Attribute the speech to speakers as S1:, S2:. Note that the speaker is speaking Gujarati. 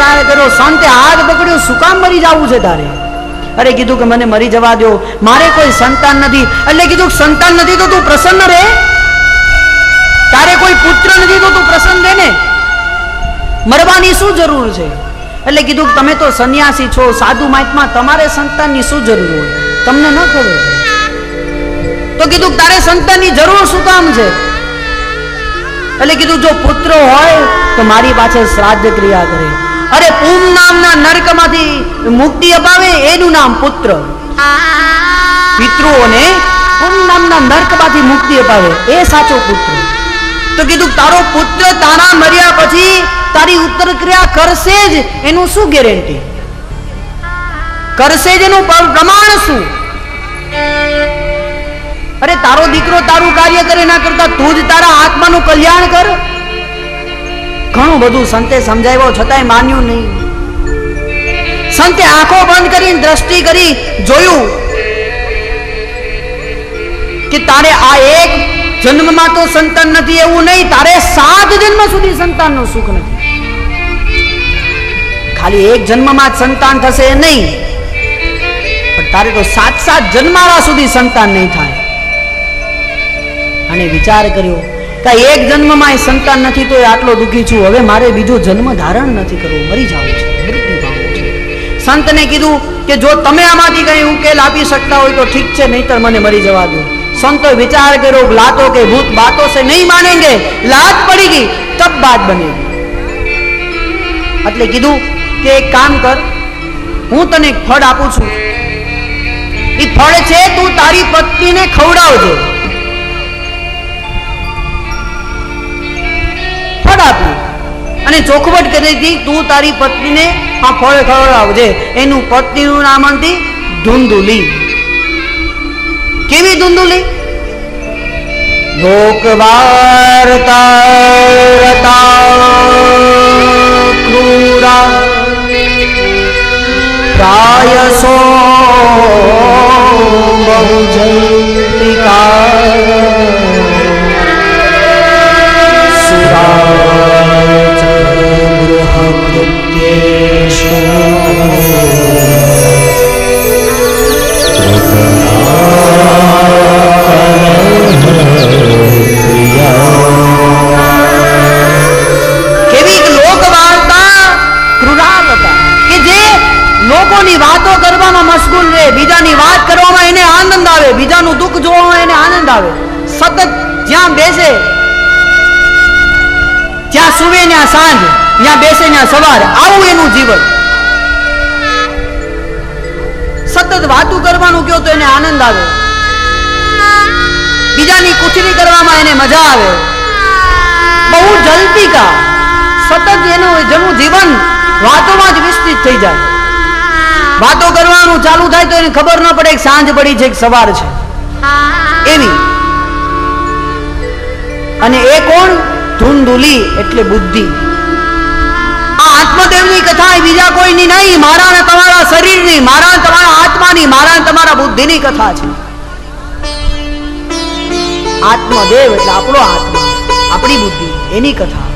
S1: વિચાર કર્યો સંતે હાથ પકડ્યો, શું કામ મરી જવું છે તારે? અરે કીધું કે મને મરી જવા દો મારે કોઈ સંતાન નથી. એટલે કીધું સંતાન નથી તો તું પ્રસન્ન રહે. તારે કોઈ પુત્ર નથી તો તું પ્રસન્ન રહે ને મરવાની શું જરૂર છે? એટલે કીધું તમે તો સંન્યાસી છો. સાધુ માહિતમાં, તમારે સંતાનની શું જરૂર હોય? તમને ન ખબર તો કીધું તારે સંતાનની જરૂર શું કામ છે? એટલે કીધું, જો પુત્ર હોય તો મારી પાસે શ્રાદ્ધ ક્રિયા કરે. અરે પૂમ નામના નરકમાંથી મુક્તિ અપાવે એનું નામ પુત્ર. પિતૃઓને પૂમ નામના નરકમાંથી મુક્તિ અપાવે એ સાચો પુત્ર. તો કીધું, તારો પુત્ર તારા મર્યા પછી તારી ઉત્તર ક્રિયા કરશે જ એનું શું ગેરંટી કરશે જ એનું પ્ર- પ્રમાણ શું? અરે તારો દીકરો તારું કાર્ય કરે ના કરતા તું જ તારા આત્માનું કલ્યાણ કર. ઘણું બધું સંતે સમજાવ્યો, છતાંય માન્યું નહીં. સંતે આંખો બંધ કરી દ્રષ્ટિ કરી જોયું કે તારે આ એક જન્મમાં તો સંતાન નથી, એવું નહીં. તારે સાત જન્મ સુધી સંતાનનું સુખ નથી. ખાલી એક જન્મમાં જ સંતાન થશે નહીં. પણ તારે તો સાત સાત જન્માળા સુધી સંતાન નહીં થાય. અને વિચાર કર્યો કે એક જન્મમાં એ સંતાન નથી તો આટલો દુઃખી છું. હવે મારે બીજો જન્મ ધારણ નથી કરવો. મરી જવું છે. સંતને કીધું કે જો તમે આમાંથી કઈ ઉકેલ આપી શકતા હોય તો ઠીક છે, નહીતર મને મરી જવા દો. સંતો વિચાર કર્યો, લાતો કે ભૂત બાતો સે નહીં માનેંગે. લાત પડી ગઈ, તબ બાત બનેગી એટલે કીધું કે એક કામ કર, હું તને એક ફળ આપું છું. એ ફળ છે, તું તારી પત્નીને ખવડાવજે. અને ચોખવટ કરી હતી, તું તારી પત્નીને આ ફળ ખવડાવજે. એનું પત્નીનું નામ હતી ધુંધુલી. કેવી ધુંધુલી? લોક ક્રૂરા. પ્રાયસો બહુ કેવી લોકોની વાતો કરવામાં મશગુલ રહે, બીજાની વાત કરવામાં એને આનંદ આવે, બીજાનું દુઃખ જોવામાં એને આનંદ આવે. સતત જ્યાં બેસે, જ્યાં સુવે ત્યાં સાંજ, જ્યાં બેસે ત્યાં સવાર, આવું એનું જીવન. સતત વાતું કરવાનું કયો તો એને આનંદ આવે. બીજાની કુચરી કરવામાં એને મજા આવે. બહુ જલ્દી કા. સતત એનું જેનું જીવન વાતોમાં જ વિસ્તૃત થઈ જાય. વાતો કરવાનું ચાલુ થાય તો એને ખબર ન પડે સાંજ પડી છે સવાર છે. એવી. અને એ કોણ? ધૂંધુલી એટલે બુદ્ધિ. આ આત્મદેવની કથા એ બીજા કોઈની નહીં, મારા તમારા શરીરની, મારા તમારા આત્માની, મારા ને તમારા બુદ્ધિની કથા છે. આત્મદેવ એટલે આપણો આત્મા, આપણી બુદ્ધિ, એની કથા.